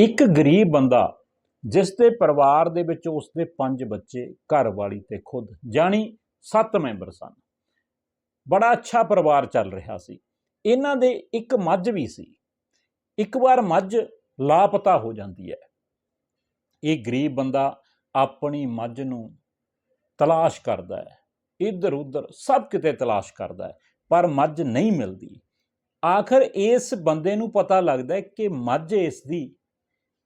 ਇੱਕ ਗਰੀਬ ਬੰਦਾ ਜਿਸ ਦੇ ਪਰਿਵਾਰ ਦੇ ਵਿੱਚ ਉਸਦੇ ਪੰਜ ਬੱਚੇ ਘਰ ਵਾਲੀ ਤੇ ਖੁਦ, ਜਾਣੀ ਸੱਤ ਮੈਂਬਰ ਸਨ। ਬੜਾ ਅੱਛਾ ਪਰਿਵਾਰ ਚੱਲ ਰਿਹਾ ਸੀ। ਇਹਨਾਂ ਦੇ ਇੱਕ ਮੱਝ ਵੀ ਸੀ। ਇੱਕ ਵਾਰ ਮੱਝ ਲਾਪਤਾ ਹੋ ਜਾਂਦੀ ਹੈ। ਇਹ ਗਰੀਬ ਬੰਦਾ ਆਪਣੀ ਮੱਝ ਨੂੰ ਤਲਾਸ਼ ਕਰਦਾ ਹੈ। ਇੱਧਰ ਉੱਧਰ ਸਭ ਕਿਤੇ ਤਲਾਸ਼ ਕਰਦਾ ਹੈ, ਪਰ ਮੱਝ ਨਹੀਂ ਮਿਲਦੀ। ਆਖਰ ਇਸ ਬੰਦੇ ਨੂੰ ਪਤਾ ਲੱਗਦਾ ਹੈ ਕਿ ਮੱਝ ਇਸ ਦੀ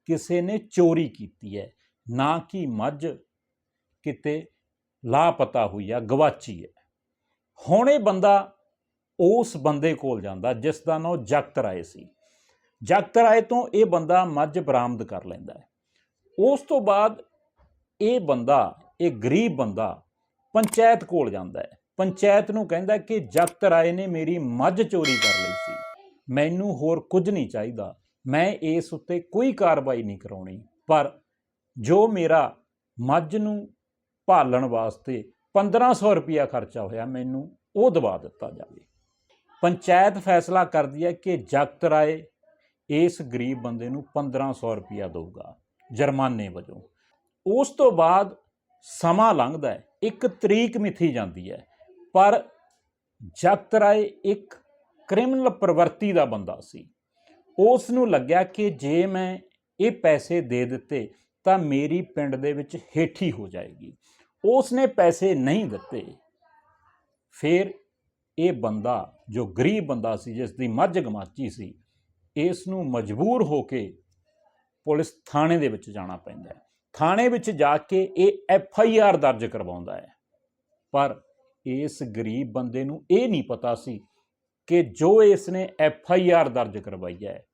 ਕਿਸੇ ਨੇ ਚੋਰੀ ਕੀਤੀ ਹੈ, ਨਾ ਕਿ ਮੱਝ ਕਿਤੇ ਲਾਪਤਾ ਹੋਈ ਆ, ਗਵਾਚੀ ਹੈ। ਹੁਣ ਇਹ ਬੰਦਾ ਉਸ ਬੰਦੇ ਕੋਲ ਜਾਂਦਾ ਜਿਸ ਦਾ ਨਾਮ ਜਗਤ ਰਾਏ ਸੀ। ਜਗਤ ਰਾਏ ਤੋਂ ਇਹ ਬੰਦਾ ਮੱਝ ਬਰਾਮਦ ਕਰ ਲੈਂਦਾ ਹੈ। ਉਸ ਤੋਂ ਬਾਅਦ ਇਹ ਬੰਦਾ, ਇਹ ਗਰੀਬ ਬੰਦਾ ਪੰਚਾਇਤ ਕੋਲ ਜਾਂਦਾ ਹੈ। ਪੰਚਾਇਤ ਨੂੰ ਕਹਿੰਦਾ ਕਿ ਜਗਤ ਰਾਏ ਨੇ ਮੇਰੀ ਮੱਝ ਚੋਰੀ ਕਰ ਲਈ ਸੀ। ਮੈਨੂੰ ਹੋਰ ਕੁਝ ਨਹੀਂ ਚਾਹੀਦਾ। ਮੈਂ ਇਸ ਉੱਤੇ ਕੋਈ ਕਾਰਵਾਈ ਨਹੀਂ ਕਰਾਉਣੀ, ਪਰ ਜੋ ਮੇਰਾ ਮੱਝ ਨੂੰ ਭਾਲਣ ਵਾਸਤੇ 1500 ਰੁਪਿਆ ਖਰਚਾ ਹੋਇਆ, ਮੈਨੂੰ ਉਹ ਦਵਾ ਦਿੱਤਾ ਜਾਵੇ। ਪੰਚਾਇਤ ਫੈਸਲਾ ਕਰਦੀ ਹੈ ਕਿ ਜਗਤ ਰਾਏ ਇਸ ਗਰੀਬ ਬੰਦੇ ਨੂੰ 1500 ਰੁਪਿਆ ਦੇਊਗਾ, ਜੁਰਮਾਨੇ ਵਜੋਂ। ਉਸ ਤੋਂ ਬਾਅਦ ਸਮਾਂ ਲੰਘਦਾ ਹੈ, ਇੱਕ ਤਰੀਕ ਮਿਥੀ ਜਾਂਦੀ ਹੈ, ਪਰ ਜਗਤ ਰਾਏ ਇੱਕ ਕ੍ਰਿਮੀਨਲ ਪ੍ਰਵਰਤੀ ਦਾ ਬੰਦਾ ਸੀ। ਉਸ ਨੂੰ ਲੱਗਿਆ ਕਿ ਜੇ ਮੈਂ ਇਹ ਪੈਸੇ ਦੇ ਦਿੱਤੇ ਤਾਂ ਮੇਰੀ ਪਿੰਡ ਦੇ ਵਿੱਚ ਹੇਠੀ ਹੋ ਜਾਏਗੀ। ਉਸ ਨੇ ਪੈਸੇ ਨਹੀਂ ਦਿੱਤੇ। ਫਿਰ ਇਹ ਬੰਦਾ, ਜੋ ਗਰੀਬ ਬੰਦਾ ਸੀ ਜਿਸ ਦੀ ਮੱਝ ਗਮਾਚੀ ਸੀ ਇਸ ਨੂੰ ਮਜਬੂਰ ਹੋ ਕੇ ਪੁਲਿਸ ਥਾਣੇ ਦੇ ਵਿੱਚ ਜਾਣਾ ਪੈਂਦਾ ਹੈ। ਥਾਣੇ ਵਿੱਚ ਜਾ ਕੇ ਇਹ ਐਫ ਆਈ ਆਰ ਦਰਜ ਕਰਵਾਉਂਦਾ ਹੈ। ਪਰ ਇਸ ਗਰੀਬ ਬੰਦੇ ਨੂੰ ਇਹ ਨਹੀਂ ਪਤਾ ਸੀ ਕਿ ਜੋ ਇਸ ਨੇ ਐਫ ਆਈ ਆਰ ਦਰਜ ਕਰਵਾਈ ਹੈ,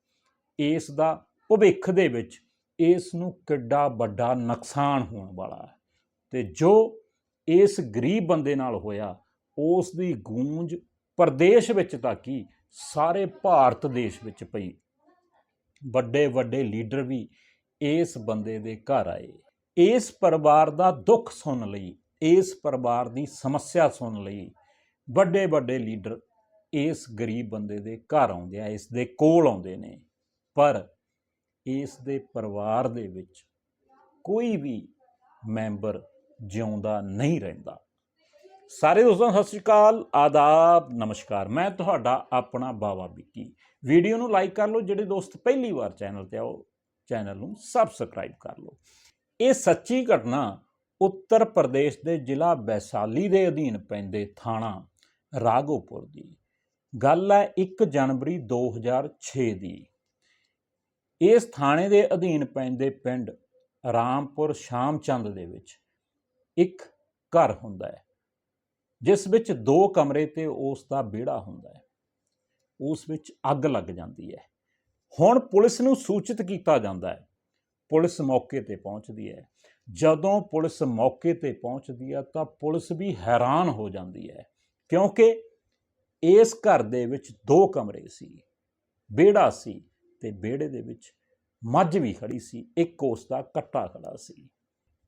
ਇਸ ਦਾ ਭਵਿੱਖ ਦੇ ਵਿੱਚ ਇਸ ਨੂੰ ਕਿੱਡਾ ਵੱਡਾ ਨੁਕਸਾਨ ਹੋਣ ਵਾਲਾ ਹੈ। ਤੇ ਜੋ ਇਸ ਗਰੀਬ ਬੰਦੇ ਨਾਲ ਹੋਇਆ, ਉਸ ਦੀ ਗੂੰਜ ਪ੍ਰਦੇਸ਼ ਵਿੱਚ ਤੱਕ ਹੀ ਸਾਰੇ ਭਾਰਤ ਦੇਸ਼ ਵਿੱਚ ਪਈ। ਵੱਡੇ ਵੱਡੇ ਲੀਡਰ ਵੀ ਇਸ ਬੰਦੇ ਦੇ ਘਰ ਆਏ। ਇਸ ਪਰਿਵਾਰ ਦਾ ਦੁੱਖ ਸੁਣ ਲਈ, ਇਸ ਪਰਿਵਾਰ ਦੀ ਸਮੱਸਿਆ ਸੁਣ ਲਈ। ਵੱਡੇ ਵੱਡੇ ਲੀਡਰ ਇਸ ਗਰੀਬ ਬੰਦੇ ਦੇ ਘਰ ਆਉਂਦੇ ਆ, ਇਸ ਦੇ ਕੋਲ ਆਉਂਦੇ ਨੇ, ਪਰ ਇਸ ਦੇ ਪਰਿਵਾਰ ਦੇ ਵਿੱਚ ਕੋਈ ਵੀ ਮੈਂਬਰ ਜਿਉਂਦਾ ਨਹੀਂ ਰਹਿੰਦਾ। ਸਾਰੇ ਦੋਸਤਾਂ, ਸਤਿ ਸ਼੍ਰੀ ਅਕਾਲ, ਆਦਾਬ, ਨਮਸਕਾਰ। ਮੈਂ ਤੁਹਾਡਾ ਆਪਣਾ ਬਾਵਾ ਵਿੱਕੀ। ਵੀਡੀਓ ਨੂੰ ਲਾਈਕ ਕਰ ਲਓ, ਜਿਹੜੇ ਦੋਸਤ ਪਹਿਲੀ ਵਾਰ ਚੈਨਲ ਤੇ ਆਓ ਚੈਨਲ ਨੂੰ ਸਬਸਕ੍ਰਾਈਬ ਕਰ ਲਓ। ਇਹ ਸੱਚੀ ਘਟਨਾ ਉੱਤਰ ਪ੍ਰਦੇਸ਼ ਦੇ ਜ਼ਿਲ੍ਹਾ ਵੈਸ਼ਾਲੀ ਦੇ ਅਧੀਨ ਪੈਂਦੇ ਥਾਣਾ ਰਾਘੋਪੁਰ ਦੀ। ਗੱਲ ਹੈ 1 ਜਨਵਰੀ 2006 ਦੀ। ਇਸ ਥਾਣੇ ਦੇ ਅਧੀਨ ਪੈਂਦੇ ਪਿੰਡ ਰਾਮਪੁਰ ਸ਼ਾਮਚੰਦ ਦੇ ਵਿੱਚ ਇੱਕ ਘਰ ਹੁੰਦਾ ਹੈ, ਜਿਸ ਵਿੱਚ ਦੋ ਕਮਰੇ ਤੇ ਉਸ ਦਾ ਵਿਹੜਾ ਹੁੰਦਾ ਹੈ। ਉਸ ਵਿੱਚ ਅੱਗ ਲੱਗ ਜਾਂਦੀ ਹੈ। ਹੁਣ ਪੁਲਿਸ ਨੂੰ ਸੂਚਿਤ ਕੀਤਾ ਜਾਂਦਾ ਹੈ, ਪੁਲਿਸ ਮੌਕੇ ਤੇ ਪਹੁੰਚਦੀ ਹੈ। ਜਦੋਂ ਪੁਲਿਸ ਮੌਕੇ ਤੇ ਪਹੁੰਚਦੀ ਹੈ ਤਾਂ ਪੁਲਿਸ ਵੀ ਹੈਰਾਨ ਹੋ ਜਾਂਦੀ ਹੈ, ਕਿਉਂਕਿ ਇਸ ਘਰ ਦੇ ਵਿੱਚ ਦੋ ਕਮਰੇ ਸੀ, ਵਿਹੜਾ ਸੀ ਤੇ ਵਿਹੜੇ ਦੇ ਵਿੱਚ ਮੱਝ ਵੀ ਖੜੀ ਸੀ, ਇੱਕ ਉਸ ਦਾ ਕੱਟਾ ਖੜਾ ਸੀ।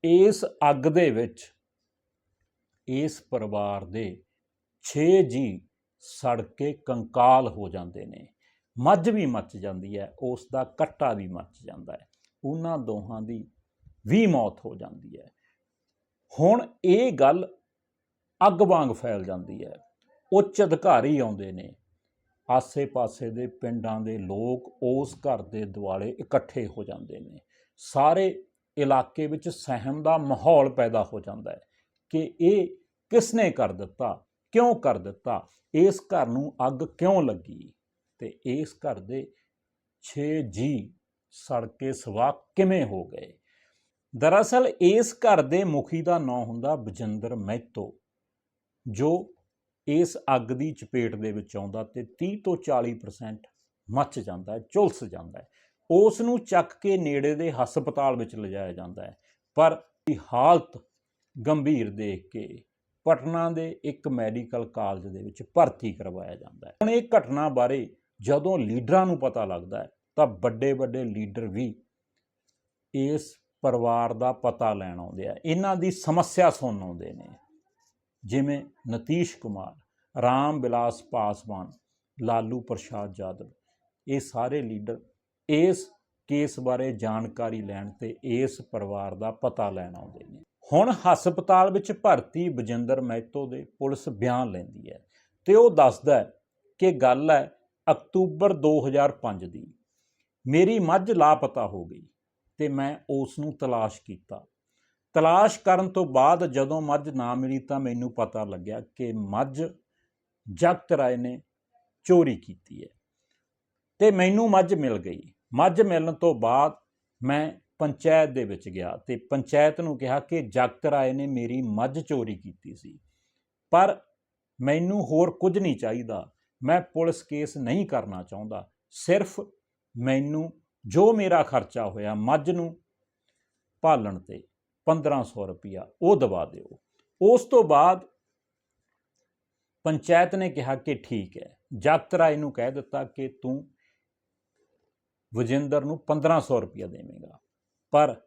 ਇਸ ਅੱਗ ਦੇ ਵਿੱਚ ਇਸ ਪਰਿਵਾਰ ਦੇ 6 ਜੀ ਸੜ ਕੇ ਕੰਕਾਲ ਹੋ ਜਾਂਦੇ ਨੇ। ਮੱਝ ਵੀ ਮੱਚ ਜਾਂਦੀ ਹੈ, ਉਸ ਦਾ ਕੱਟਾ ਵੀ ਮੱਚ ਜਾਂਦਾ ਹੈ। ਉਹਨਾਂ ਦੋਹਾਂ ਦੀ ਵੀ ਮੌਤ ਹੋ ਜਾਂਦੀ ਹੈ। ਹੁਣ ਇਹ ਗੱਲ ਅੱਗ ਵਾਂਗ ਫੈਲ ਜਾਂਦੀ ਹੈ। ਉੱਚ ਅਧਿਕਾਰੀ ਆਉਂਦੇ ਨੇ। ਆਸੇ-ਪਾਸੇ ਦੇ ਪਿੰਡਾਂ ਦੇ ਲੋਕ ਉਸ ਘਰ ਦੇ ਦੁਆਲੇ ਇਕੱਠੇ ਹੋ ਜਾਂਦੇ ਨੇ। ਸਾਰੇ ਇਲਾਕੇ ਵਿੱਚ ਸਹਿਮ ਦਾ ਮਾਹੌਲ ਪੈਦਾ ਹੋ ਜਾਂਦਾ ਹੈ ਕਿ ਇਹ ਕਿਸ ਨੇ ਕਰ ਦਿੱਤਾ, ਕਿਉਂ ਕਰ ਦਿੱਤਾ, ਇਸ ਘਰ ਨੂੰ ਅੱਗ ਕਿਉਂ ਲੱਗੀ? ਤੇ ਇਸ ਘਰ ਦੇ 6 ਜੀ ਸੜ ਕੇ ਸਵਾਹ ਕਿਵੇਂ ਹੋ ਗਏ? ਦਰਅਸਲ ਇਸ ਘਰ ਦੇ ਮੁਖੀ ਦਾ ਨਾਂ ਹੁੰਦਾ ਬਜਿੰਦਰ ਮਹਿਤੋ, ਜੋ ਇਸ ਅੱਗ ਦੀ ਚਪੇਟ ਦੇ ਵਿੱਚ ਆਉਂਦਾ ਤੇ 30 ਤੋਂ 40% ਮੱਚ ਜਾਂਦਾ ਹੈ, ਝੁਲਸ ਜਾਂਦਾ ਹੈ। ਉਸ ਨੂੰ ਚੱਕ ਕੇ ਨੇੜੇ ਦੇ ਹਸਪਤਾਲ ਵਿੱਚ ਲਿਜਾਇਆ ਜਾਂਦਾ ਹੈ। ਪਰ ਦੀ ਹਾਲਤ ਗੰਭੀਰ ਦੇਖ ਕੇ ਪਟਨਾ ਦੇ ਇੱਕ ਮੈਡੀਕਲ ਕਾਲਜ ਦੇ ਵਿੱਚ ਭਰਤੀ ਕਰਵਾਇਆ ਜਾਂਦਾ ਹੈ। ਹੁਣ ਇਹ ਘਟਨਾ ਬਾਰੇ ਜਦੋਂ ਲੀਡਰਾਂ ਨੂੰ ਪਤਾ ਲੱਗਦਾ ਹੈ, ਤਾਂ ਵੱਡੇ ਵੱਡੇ ਲੀਡਰ ਵੀ ਇਸ ਪਰਿਵਾਰ ਦਾ ਪਤਾ ਲੈਣ ਆਉਂਦੇ ਆ। ਇਹਨਾਂ ਦੀ ਸਮੱਸਿਆ ਸੁਣਨ ਆਉਂਦੇ ਨੇ। ਜਿਵੇਂ ਨਤੀਸ਼ ਕੁਮਾਰ, ਰਾਮ ਬਿਲਾਸ ਪਾਸਵਾਨ, ਲਾਲੂ ਪ੍ਰਸ਼ਾਦ ਯਾਦਵ ਇਹ ਸਾਰੇ ਲੀਡਰ ਇਸ ਕੇਸ ਬਾਰੇ ਜਾਣਕਾਰੀ ਲੈਣ ਤੇ ਇਸ ਪਰਿਵਾਰ ਦਾ ਪਤਾ ਲੈਣ ਆਉਂਦੇ ਨੇ। ਹੁਣ ਹਸਪਤਾਲ ਵਿੱਚ ਭਰਤੀ ਬਜਿੰਦਰ ਮਹਿਤੋ ਦੇ ਪੁਲਿਸ ਬਿਆਨ ਲੈਂਦੀ ਹੈ ਤੇ ਉਹ ਦੱਸਦਾ ਹੈ ਕਿ ਗੱਲ ਹੈ ਅਕਤੂਬਰ 2005 ਦੀ। ਮੇਰੀ ਮੱਝ ਲਾਪਤਾ ਹੋ ਗਈ ਤੇ ਮੈਂ ਉਸ ਨੂੰ ਤਲਾਸ਼ ਕੀਤਾ। ਤਲਾਸ਼ ਕਰਨ ਤੋਂ ਬਾਅਦ ਜਦੋਂ ਮੱਝ ਨਾ ਮਿਲੀ ਤਾਂ ਮੈਨੂੰ ਪਤਾ ਲੱਗਿਆ ਕਿ ਮੱਝ ਜਗਤ ਰਾਏ ਨੇ ਚੋਰੀ ਕੀਤੀ ਹੈ। ਤੇ ਮੈਨੂੰ ਮੱਝ ਮਿਲ ਗਈ। ਮੱਝ ਮਿਲਣ ਤੋਂ ਬਾਅਦ ਮੈਂ ਪੰਚਾਇਤ ਦੇ ਵਿੱਚ ਗਿਆ ਤੇ ਪੰਚਾਇਤ ਨੂੰ ਕਿਹਾ ਕਿ ਜਗਤ ਰਾਏ ਨੇ ਮੇਰੀ ਮੱਝ ਚੋਰੀ ਕੀਤੀ ਸੀ। ਪਰ ਮੈਨੂੰ ਹੋਰ ਕੁਝ ਨਹੀਂ ਚਾਹੀਦਾ। ਮੈਂ ਪੁਲਿਸ ਕੇਸ ਨਹੀਂ ਕਰਨਾ ਚਾਹੁੰਦਾ। ਸਿਰਫ ਮੈਨੂੰ ਜੋ ਮੇਰਾ ਖਰਚਾ ਹੋਇਆ ਮੱਝ ਨੂੰ ਪਾਲਣ ਤੇ 1500 ਰੁਪਇਆ, ਉਹ ਦਵਾ ਦਿਓ। ਉਸ ਤੋਂ ਬਾਅਦ ਪੰਚਾਇਤ ਨੇ ਕਿਹਾ ਕਿ ਠੀਕ ਹੈ ਜਗਤ ਰਾਏ ਨੂੰ ਕਹਿ ਦਿੱਤਾ ਕਿ ਤੂੰ ਵਜਿੰਦਰ ਨੂੰ 1500 ਰੁਪਇਆ ਦੇਵੇਂਗਾ। ਪਰ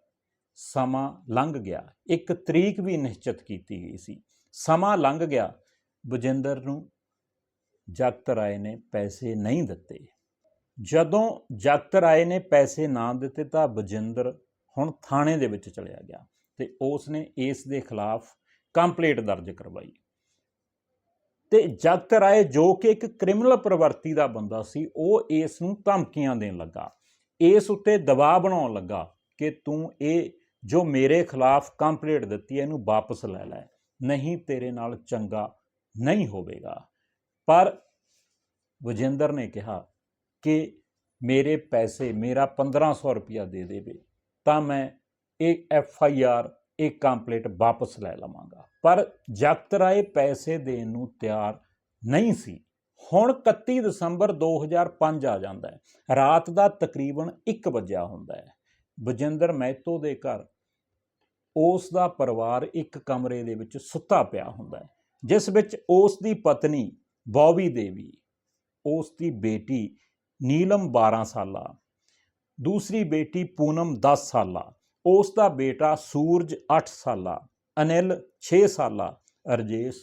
ਸਮਾਂ ਲੰਘ ਗਿਆ, ਇੱਕ ਤਰੀਕ ਵੀ ਨਿਸ਼ਚਿਤ ਕੀਤੀ ਗਈ ਸੀ। ਸਮਾਂ ਲੰਘ ਗਿਆ, ਵਜਿੰਦਰ ਨੂੰ ਜਗਤ ਰਾਏ ਨੇ ਪੈਸੇ ਨਹੀਂ ਦਿੱਤੇ। ਜਦੋਂ ਜਗਤ ਰਾਏ ਨੇ ਪੈਸੇ ਨਾ ਦਿੱਤੇ ਤਾਂ ਵਜਿੰਦਰ ਹੁਣ ਥਾਣੇ ਦੇ ਵਿੱਚ ਚਲਿਆ ਗਿਆ। ਤੇ ਉਸ ਨੇ ਇਸ ਦੇ ਖਿਲਾਫ ਕੰਪਲੇਂਟ ਦਰਜ ਕਰਵਾਈ। ਤੇ ਜਗਤ ਰਾਏ ਜੋ ਕਿ ਇੱਕ ਕ੍ਰਿਮੀਨਲ ਪ੍ਰਵਰਤੀ ਦਾ ਬੰਦਾ ਸੀ, ਉਹ ਇਸ ਨੂੰ ਧਮਕੀਆਂ ਦੇਣ ਲੱਗਾ। ਇਸ ਉੱਤੇ ਦਬਾਅ ਬਣਾਉਣ ਲੱਗਾ ਕਿ ਤੂੰ ਇਹ ਜੋ ਮੇਰੇ ਖਿਲਾਫ ਕੰਪਲੇਂਟ ਦਿੱਤੀ ਹੈ, ਇਹਨੂੰ ਵਾਪਸ ਲੈ ਲੈ। ਨਹੀਂ, ਤੇਰੇ ਨਾਲ ਚੰਗਾ ਨਹੀਂ ਹੋਵੇਗਾ। ਪਰ ਵਜਿੰਦਰ ਨੇ ਕਿਹਾ ਕਿ ਮੇਰੇ ਪੈਸੇ ਮੇਰਾ 1500 ਰੁਪਇਆ ਦੇ ਦੇਵੇ, ਤਾਂ ਮੈਂ ਇਹ ਐਫ ਆਈ ਆਰ, ਇਹ ਕੰਪਲੀਟ ਵਾਪਸ ਲੈ ਲਵਾਂਗਾ। ਪਰ ਜਗਤ ਰਾਏ ਪੈਸੇ ਦੇਣ ਨੂੰ ਤਿਆਰ ਨਹੀਂ ਸੀ, ਹੁਣ 31 ਦਸੰਬਰ 2005 ਆ ਜਾਂਦਾ ਹੈ। ਰਾਤ ਦਾ ਤਕਰੀਬਨ 1 ਵਜਿਆ ਹੁੰਦਾ ਹੈ। ਬਜਿੰਦਰ ਮਹਿਤੋ ਦੇ ਘਰ, ਉਸ ਦਾ ਪਰਿਵਾਰ ਇੱਕ ਕਮਰੇ ਦੇ ਵਿੱਚ ਸੁੱਤਾ ਪਿਆ ਹੁੰਦਾ ਹੈ, ਜਿਸ ਵਿੱਚ ਉਸ ਦੀ ਪਤਨੀ ਬੌਬੀ ਦੇਵੀ, ਉਸ ਦੀ ਬੇਟੀ ਨੀਲਮ 12 ਸਾਲਾ, ਦੂਸਰੀ ਬੇਟੀ ਪੂਨਮ 10 ਸਾਲਾ ਉਸ ਦਾ ਬੇਟਾ ਸੂਰਜ 8 ਸਾਲਾ, ਅਨਿਲ 6 ਸਾਲਾ, ਰਜੇਸ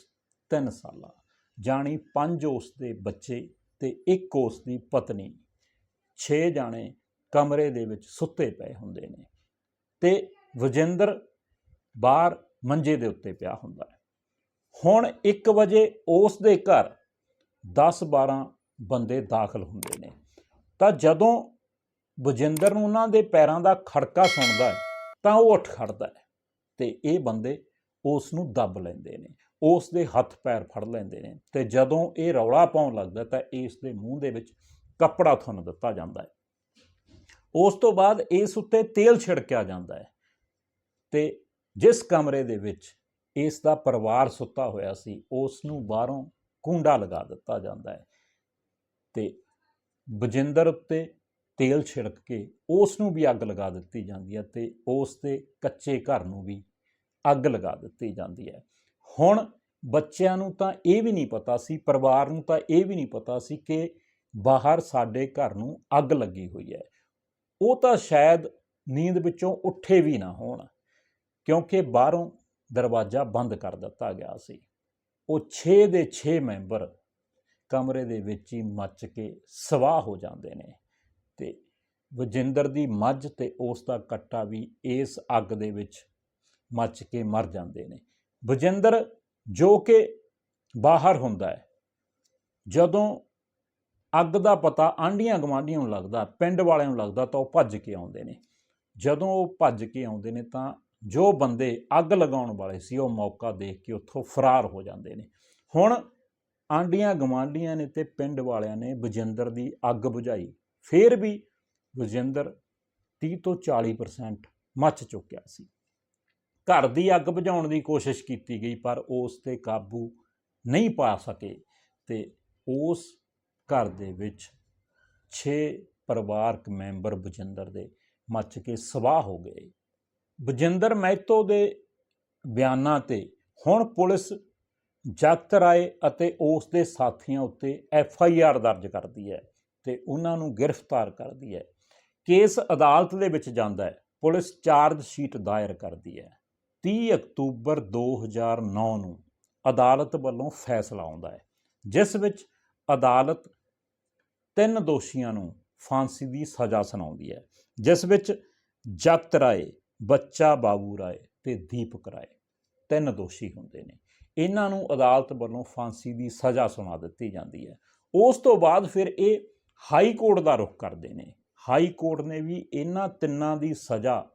3 ਸਾਲਾ, ਜਾਣੀ ਪੰਜ ਉਸ ਦੇ ਬੱਚੇ ਤੇ ਇੱਕ ਉਸ ਦੀ ਪਤਨੀ। 6 ਜਾਣੇ ਕਮਰੇ ਦੇ ਵਿੱਚ ਸੁੱਤੇ ਪਏ ਹੁੰਦੇ ਨੇ ਤੇ ਵਜਿੰਦਰ ਬਾਹਰ ਮੰਜੇ ਦੇ ਉੱਤੇ ਪਿਆ ਹੁੰਦਾ ਹੈ। ਹੁਣ 1 ਵਜੇ ਉਸ ਦੇ ਘਰ 10-12 ਬੰਦੇ ਦਾਖਲ ਹੁੰਦੇ ਨੇ। ਤਾਂ ਜਦੋਂ ਵਜਿੰਦਰ ਨੂੰ ਉਹਨਾਂ ਦੇ ਪੈਰਾਂ ਦਾ ਖੜਕਾ ਸੁਣਦਾ ਹੈ ਤਾਂ ਉਹ ਉੱਠ ਖੜਦਾ ਹੈ ਤੇ ਇਹ ਬੰਦੇ ਉਸ ਨੂੰ ਦੱਬ ਲੈਂਦੇ ਨੇ, ਉਸ ਦੇ ਹੱਥ ਪੈਰ ਫੜ ਲੈਂਦੇ ਨੇ ਤੇ ਜਦੋਂ ਇਹ ਰੌਲਾ ਪਾਉਣ ਲੱਗਦਾ ਤਾਂ ਇਸ ਦੇ ਮੂੰਹ ਦੇ ਵਿੱਚ ਕੱਪੜਾ ਥੁੰਨ ਦਿੱਤਾ ਜਾਂਦਾ ਹੈ। ਉਸ ਤੋਂ ਬਾਅਦ ਇਸ ਉੱਤੇ ਤੇਲ ਛਿੜਕਿਆ ਜਾਂਦਾ ਹੈ ਤੇ ਜਿਸ ਕਮਰੇ ਦੇ ਵਿੱਚ ਇਸ ਦਾ ਪਰਿਵਾਰ ਸੁੱਤਾ ਹੋਇਆ ਸੀ, ਉਸ ਨੂੰ ਬਾਹਰੋਂ ਕੁੰਡਾ ਲਗਾ ਦਿੱਤਾ ਜਾਂਦਾ ਹੈ ਤੇ ਬਜਿੰਦਰ ਉੱਤੇ ਤੇਲ ਛਿੜਕ ਕੇ ਉਸ ਨੂੰ ਵੀ ਅੱਗ ਲਗਾ ਦਿੱਤੀ ਜਾਂਦੀ ਹੈ ਤੇ ਉਸ ਦੇ ਕੱਚੇ ਘਰ ਨੂੰ ਵੀ ਅੱਗ ਲਗਾ ਦਿੱਤੀ ਜਾਂਦੀ ਹੈ। ਹੁਣ ਬੱਚਿਆਂ ਨੂੰ ਤਾਂ ਇਹ ਵੀ ਨਹੀਂ ਪਤਾ ਸੀ, ਪਰਿਵਾਰ ਨੂੰ ਤਾਂ ਇਹ ਵੀ ਨਹੀਂ ਪਤਾ ਸੀ ਕਿ ਬਾਹਰ ਸਾਡੇ ਘਰ ਨੂੰ ਅੱਗ ਲੱਗੀ ਹੋਈ ਹੈ। ਉਹ ਤਾਂ ਸ਼ਾਇਦ ਨੀਂਦ ਵਿੱਚੋਂ ਉੱਠੇ ਵੀ ਨਾ ਹੋਣ, ਕਿਉਂਕਿ ਬਾਹਰੋਂ ਦਰਵਾਜ਼ਾ ਬੰਦ ਕਰ ਦਿੱਤਾ ਗਿਆ ਸੀ। ਉਹ 6 ਦੇ 6 ਮੈਂਬਰ ਕਮਰੇ ਦੇ ਵਿੱਚ ਹੀ ਮੱਚ ਕੇ ਸਵਾਹ ਹੋ ਜਾਂਦੇ ਨੇ। ਤੇ ਵਜਿੰਦਰ ਦੀ ਮੱਝ ਤੇ ਉਸ ਦਾ ਕੱਟਾ ਵੀ ਇਸ ਅੱਗ ਦੇ ਵਿੱਚ ਮੱਚ ਕੇ ਮਰ ਜਾਂਦੇ ਨੇ। ਵਜਿੰਦਰ ਜੋ ਕਿ ਬਾਹਰ ਹੁੰਦਾ ਹੈ, ਜਦੋਂ ਅੱਗ ਦਾ ਪਤਾ ਆਂਡੀਆਂ ਗਵਾਂਡੀਆਂ ਨੂੰ ਲੱਗਦਾ, ਪਿੰਡ ਵਾਲਿਆਂ ਨੂੰ ਲੱਗਦਾ ਤਾਂ ਉਹ ਭੱਜ ਕੇ ਆਉਂਦੇ ਨੇ। ਜਦੋਂ ਉਹ ਭੱਜ ਕੇ ਆਉਂਦੇ ਨੇ ਤਾਂ ਜੋ ਬੰਦੇ ਅੱਗ ਲਗਾਉਣ ਵਾਲੇ ਸੀ ਉਹ ਮੌਕਾ ਦੇਖ ਕੇ ਉੱਥੋਂ ਫਰਾਰ ਹੋ ਜਾਂਦੇ ਨੇ। ਹੁਣ ਆਂਡੀਆਂ ਗਵਾਂਡੀਆਂ ਨੇ ਤੇ ਪਿੰਡ ਵਾਲਿਆਂ ਨੇ ਬਜਿੰਦਰ ਦੀ ਅੱਗ ਬੁਝਾਈ। ਫਿਰ ਵੀ ਵਜਿੰਦਰ 30 ਤੋਂ 40% ਮੱਚ ਚੁੱਕਿਆ ਸੀ। ਘਰ ਦੀ ਅੱਗ ਬੁਝਾਉਣ ਦੀ ਕੋਸ਼ਿਸ਼ ਕੀਤੀ ਗਈ, ਪਰ ਉਸ ਤੇ ਕਾਬੂ ਨਹੀਂ ਪਾ ਸਕੇ ਤੇ ਉਸ ਘਰ ਦੇ ਵਿੱਚ 6 ਪਰਿਵਾਰਕ ਮੈਂਬਰ ਬਜਿੰਦਰ ਦੇ ਮੱਚ ਕੇ ਸਵਾਹ ਹੋ ਗਏ। ਬਜਿੰਦਰ ਮਹਿਤੋ ਦੇ ਬਿਆਨਾਂ ਤੇ ਹੁਣ ਪੁਲਿਸ ਜਗਤ ਰਾਏ ਅਤੇ ਉਸ ਦੇ ਸਾਥੀਆਂ ਉੱਤੇ ਐਫ ਆਈ ਆਰ ਦਰਜ ਕਰਦੀ ਹੈ। ਤੇ ਉਹਨਾਂ ਨੂੰ ਗ੍ਰਿਫਤਾਰ ਕਰਦੀ ਹੈ। ਕੇਸ ਅਦਾਲਤ ਦੇ ਵਿੱਚ ਜਾਂਦਾ ਹੈ। ਪੁਲਿਸ ਚਾਰਜ ਸ਼ੀਟ ਦਾਇਰ ਕਰਦੀ ਹੈ। 30 ਅਕਤੂਬਰ 2009 ਨੂੰ ਅਦਾਲਤ ਵੱਲੋਂ ਫੈਸਲਾ ਆਉਂਦਾ ਹੈ, ਜਿਸ ਵਿੱਚ ਅਦਾਲਤ ਤਿੰਨ ਦੋਸ਼ੀਆਂ ਨੂੰ ਫਾਂਸੀ ਦੀ ਸਜ਼ਾ ਸੁਣਾਉਂਦੀ ਹੈ, ਜਿਸ ਵਿੱਚ ਜਗਤ ਰਾਏ, ਬੱਚਾ ਬਾਬੂ ਰਾਏ ਤੇ ਦੀਪਕ ਰਾਏ ਤਿੰਨ ਦੋਸ਼ੀ ਹੁੰਦੇ ਨੇ। ਇਹਨਾਂ ਨੂੰ ਅਦਾਲਤ ਵੱਲੋਂ ਫਾਂਸੀ ਦੀ ਸਜ਼ਾ ਸੁਣਾ ਦਿੱਤੀ ਜਾਂਦੀ ਹੈ। ਉਸ ਤੋਂ ਬਾਅਦ ਫਿਰ ਇਹ ਹਾਈ ਕੋਰਟ ਦਾ ਰੁਖ ਕਰਦੇ ਨੇ। ਹਾਈ ਕੋਰਟ ਨੇ ਵੀ ਇਹਨਾਂ ਤਿੰਨਾਂ ਦੀ ਸਜ਼ਾ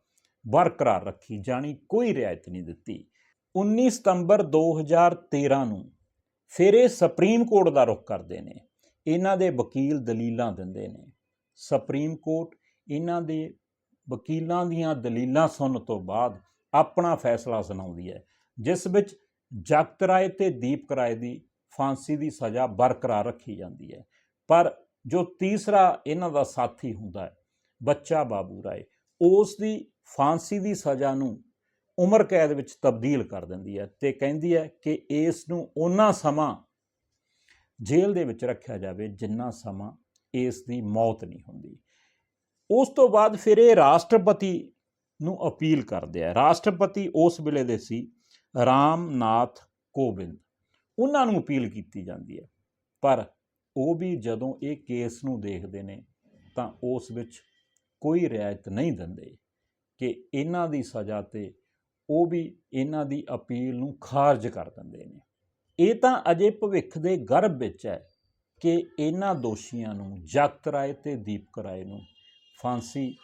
ਬਰਕਰਾਰ ਰੱਖੀ, ਜਾਣੀ ਕੋਈ ਰਿਆਇਤ ਨਹੀਂ ਦਿੱਤੀ। 19 ਸਤੰਬਰ 2013 ਨੂੰ ਫਿਰ ਇਹ ਸੁਪਰੀਮ ਕੋਰਟ ਦਾ ਰੁਖ ਕਰਦੇ ਨੇ। ਇਹਨਾਂ ਦੇ ਵਕੀਲ ਦਲੀਲਾਂ ਦਿੰਦੇ ਨੇ। ਸੁਪਰੀਮ ਕੋਰਟ ਇਹਨਾਂ ਦੇ ਵਕੀਲਾਂ ਦੀਆਂ ਦਲੀਲਾਂ ਸੁਣਨ ਤੋਂ ਬਾਅਦ ਆਪਣਾ ਫੈਸਲਾ ਸੁਣਾਉਂਦੀ ਹੈ, ਜਿਸ ਵਿੱਚ ਜਗਤ ਰਾਏ ਤੇ ਦੀਪਕ ਰਾਏ ਦੀ ਫਾਂਸੀ ਦੀ ਸਜ਼ਾ ਬਰਕਰਾਰ ਰੱਖੀ ਜਾਂਦੀ ਹੈ। ਪਰ ਜੋ ਤੀਸਰਾ ਇਹਨਾਂ ਦਾ ਸਾਥੀ ਹੁੰਦਾ ਹੈ, ਬੱਚਾ ਬਾਬੂ ਰਾਏ, ਉਸ ਦੀ ਫਾਂਸੀ ਦੀ ਸਜ਼ਾ ਨੂੰ ਉਮਰ ਕੈਦ ਵਿੱਚ ਤਬਦੀਲ ਕਰ ਦਿੰਦੀ ਹੈ ਤੇ ਕਹਿੰਦੀ ਹੈ ਕਿ ਇਸ ਨੂੰ ਉਹਨਾਂ ਸਮਾਂ ਜੇਲ੍ਹ ਦੇ ਵਿੱਚ ਰੱਖਿਆ ਜਾਵੇ ਜਿੰਨਾ ਸਮਾਂ ਇਸ ਦੀ ਮੌਤ ਨਹੀਂ ਹੁੰਦੀ। ਉਸ ਤੋਂ ਬਾਅਦ ਫਿਰ ਇਹ ਰਾਸ਼ਟਰਪਤੀ ਨੂੰ ਅਪੀਲ ਕਰਦੇ ਆ। ਰਾਸ਼ਟਰਪਤੀ ਉਸ ਵੇਲੇ ਦੇ ਸੀ, ਰਾਮਨਾਥ ਕੋਵਿੰਦ। ਉਹਨਾਂ ਨੂੰ ਅਪੀਲ ਕੀਤੀ ਜਾਂਦੀ ਹੈ, ਪਰ ਉਹ ਵੀ ਜਦੋਂ ਇਹ ਕੇਸ ਨੂੰ ਦੇਖਦੇ ਨੇ, ਤਾਂ ਉਸ ਵਿੱਚ ਕੋਈ ਰਿਆਇਤ ਨਹੀਂ ਦਿੰਦੇ ਕਿ ਇਹਨਾਂ ਦੀ ਸਜ਼ਾ ਤੇ ਉਹ ਵੀ ਇਹਨਾਂ ਦੀ ਅਪੀਲ ਨੂੰ ਖਾਰਜ ਕਰ ਦਿੰਦੇ ਨੇ। ਇਹ ਤਾਂ ਅਜੇ ਭਵਿੱਖ ਦੇ ਗਰਭ ਵਿੱਚ ਹੈ ਕਿ ਇਹਨਾਂ ਦੋਸ਼ੀਆਂ ਨੂੰ ਜਗਤ ਰਾਏ ਤੇ ਦੀਪਕ ਰਾਏ ਨੂੰ ਫਾਂਸੀ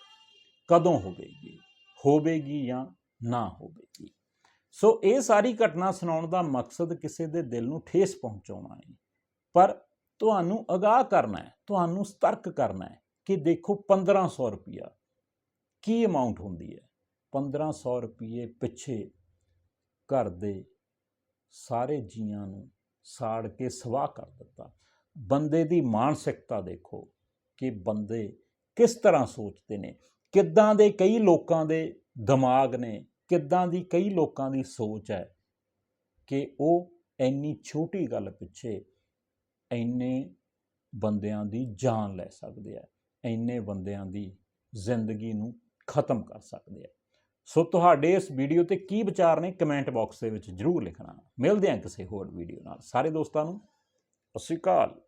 ਕਦੋਂ ਹੋਵੇਗੀ? ਹੋਵੇਗੀ ਜਾਂ ਨਾ ਹੋਵੇਗੀ? ਸੋ ਇਹ ਸਾਰੀ ਘਟਨਾ ਸੁਣਾਉਣ ਦਾ ਮਕਸਦ ਕਿਸੇ ਦੇ ਦਿਲ ਨੂੰ ਠੇਸ ਪਹੁੰਚਾਉਣਾ ਹੈ। ਪਰ ਤੁਹਾਨੂੰ ਅਗਾਹ ਕਰਨਾ ਹੈ, ਤੁਹਾਨੂੰ ਸਤਰਕ ਕਰਨਾ ਹੈ ਕਿ ਦੇਖੋ 1500 ਰੁਪਿਆ ਕੀ ਅਮਾਉਂਟ ਹੁੰਦੀ ਹੈ। 1500 ਰੁਪਏ ਪਿੱਛੇ ਘਰ ਦੇ ਸਾਰੇ ਜੀਆਂ ਨੂੰ ਸਾੜ ਕੇ ਸਵਾਹ ਕਰ ਦਿੱਤਾ। ਬੰਦੇ ਦੀ ਮਾਨਸਿਕਤਾ ਦੇਖੋ ਕਿ ਬੰਦੇ ਕਿਸ ਤਰ੍ਹਾਂ ਸੋਚਦੇ ਨੇ, ਕਿੱਦਾਂ ਦੇ ਕਈ ਲੋਕਾਂ ਦੇ ਦਿਮਾਗ ਨੇ, ਕਿੱਦਾਂ ਦੀ ਕਈ ਲੋਕਾਂ ਦੀ ਸੋਚ ਹੈ ਕਿ ਉਹ ਇੰਨੀ ਛੋਟੀ ਗੱਲ ਪਿੱਛੇ ਇੰਨੇ ਬੰਦਿਆਂ ਦੀ ਜਾਨ ਲੈ ਸਕਦੇ ਆ, ਇੰਨੇ ਬੰਦਿਆਂ ਦੀ ਜ਼ਿੰਦਗੀ ਨੂੰ ਖਤਮ ਕਰ ਸਕਦੇ ਆ। ਸੋ ਤੁਹਾਡੇ ਇਸ ਵੀਡੀਓ ਤੇ ਕੀ ਵਿਚਾਰ ਨੇ ਕਮੈਂਟ ਬਾਕਸ ਦੇ ਵਿੱਚ ਜਰੂਰ ਲਿਖਣਾ। ਮਿਲਦੇ ਹਾਂ ਕਿਸੇ ਹੋਰ ਵੀਡੀਓ ਨਾਲ। ਸਾਰੇ ਦੋਸਤਾਂ ਨੂੰ, ਸਤਿ ਸ਼੍ਰੀ ਅਕਾਲ।